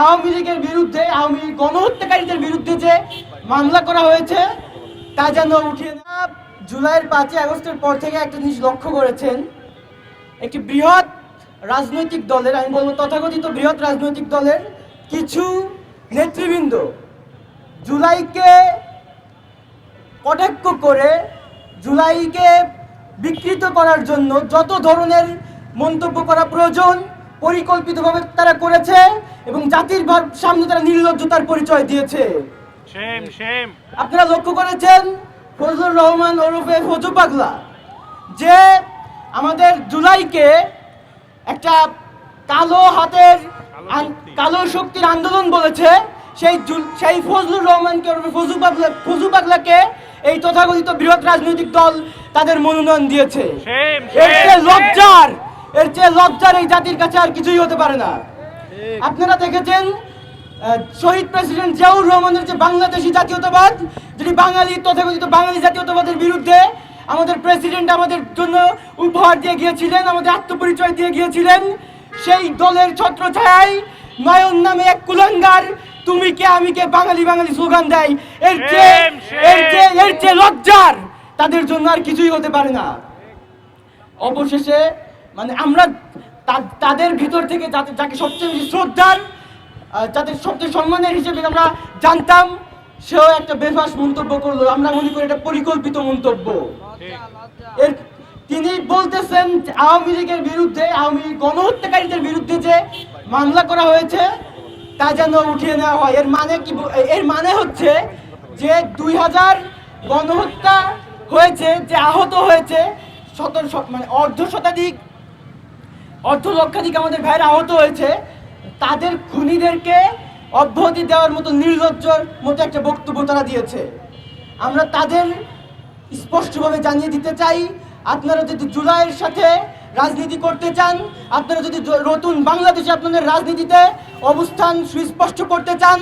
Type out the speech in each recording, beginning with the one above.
আওয়ামী লীগের বিরুদ্ধে, আওয়ামী লীগ গণহত্যাকারীদের বিরুদ্ধে যে মামলা করা হয়েছে, তা যেন উঠিয়ে না জুলাইয়ের পাঁচই আগস্টের পর থেকে একটা জিনিস লক্ষ্য করেছেন। একটি বৃহৎ রাজনৈতিক দলের, আমি বলব তথাকথিত বৃহৎ রাজনৈতিক দলের কিছু নেতৃবৃন্দ জুলাইকে কটাক্ষ করে জুলাইকে বিকৃত করার জন্য যত ধরনের মন্তব্য করা প্রয়োজন পরিকল্পিতভাবে তারা করেছে এবং জাতির সামনে তারা নির্লজ্জতার পরিচয় দিয়েছে. আপনারা লক্ষ্য করেছেন ফজলুর রহমান ওরফে ফজু পাগলা যে আমাদের জুলাইকে একটা কালো হাতের কালো শক্তির আন্দোলন বলেছে সেই সেই ফজলুর রহমানকে ওরফে ফজু পাগলা ফজু পাগলাকে এই তথাকথিত বৃহৎ রাজনৈতিক দল তাদের মনোনয়ন দিয়েছে. লজ্জার এর চেয়ে লজ্জার এই জাতির কাছে আর কিছুই হতে পারে না। আপনারা দেখেছেন শহীদ প্রেসিডেন্ট জিয়াউর রহমানের যে বাংলাদেশি জাতীয়তাবাদ যেটি বাঙালি তথাকথিত বাঙালি জাতীয়তাবাদের বিরুদ্ধে আমাদের প্রেসিডেন্ট আমাদের জন্য উপহার দিয়ে গিয়েছিলেন আমাদের আত্মপরিচয় দিয়ে গিয়েছিলেন সেই দলের ছত্রছায়ায় নয়ন নামে এক কুলাঙ্গার তুমি কে আমি কে? বাঙালি বাঙালি স্লোগান দেয়। এর চেয়ে. এর চেয়ে এর চেয়ে লজ্জার তাদের জন্য আর কিছুই হতে পারে না। অবশেষে মানে আমরা তাদের ভিতর থেকে যাতে যাকে সবচেয়ে বেশি শ্রদ্ধার যাদের সবচেয়ে সম্মানের হিসেবে আমরা জানতাম সেও একটা বেফাস মন্তব্য করল। আমরা মনে করি এটা পরিকল্পিত মন্তব্য। এর তিনি বলতেছেন আওয়ামী লীগের বিরুদ্ধে আওয়ামী লীগ গণহত্যাকারীদের বিরুদ্ধে যে মামলা করা হয়েছে তা যেন উঠিয়ে নেওয়া হয়। এর মানে কি এর মানে হচ্ছে যে দুই হাজার গণহত্যা হয়েছে যে আহত হয়েছে শত- মানে অর্ধ শতাধিক অর্ধ লক্ষাধিক আমাদের ভাইয়ের আহত হয়েছে, তাদের খুনিদেরকে অব্যাহতি দেওয়ার মতো নির্লজ্জর মতো একটা বক্তব্য তারা দিয়েছে। আমরা তাদের স্পষ্টভাবে জানিয়ে দিতে চাই, আপনারা যদি জুলাইয়ের সাথে রাজনীতি করতে চান, আপনারা যদি নতুন বাংলাদেশে আপনাদের রাজনীতিতে অবস্থান সুস্পষ্ট করতে চান,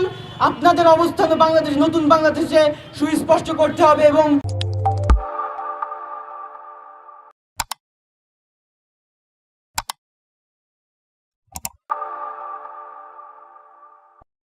আপনাদের অবস্থান বাংলাদেশ, নতুন বাংলাদেশে সুস্পষ্ট করতে হবে এবং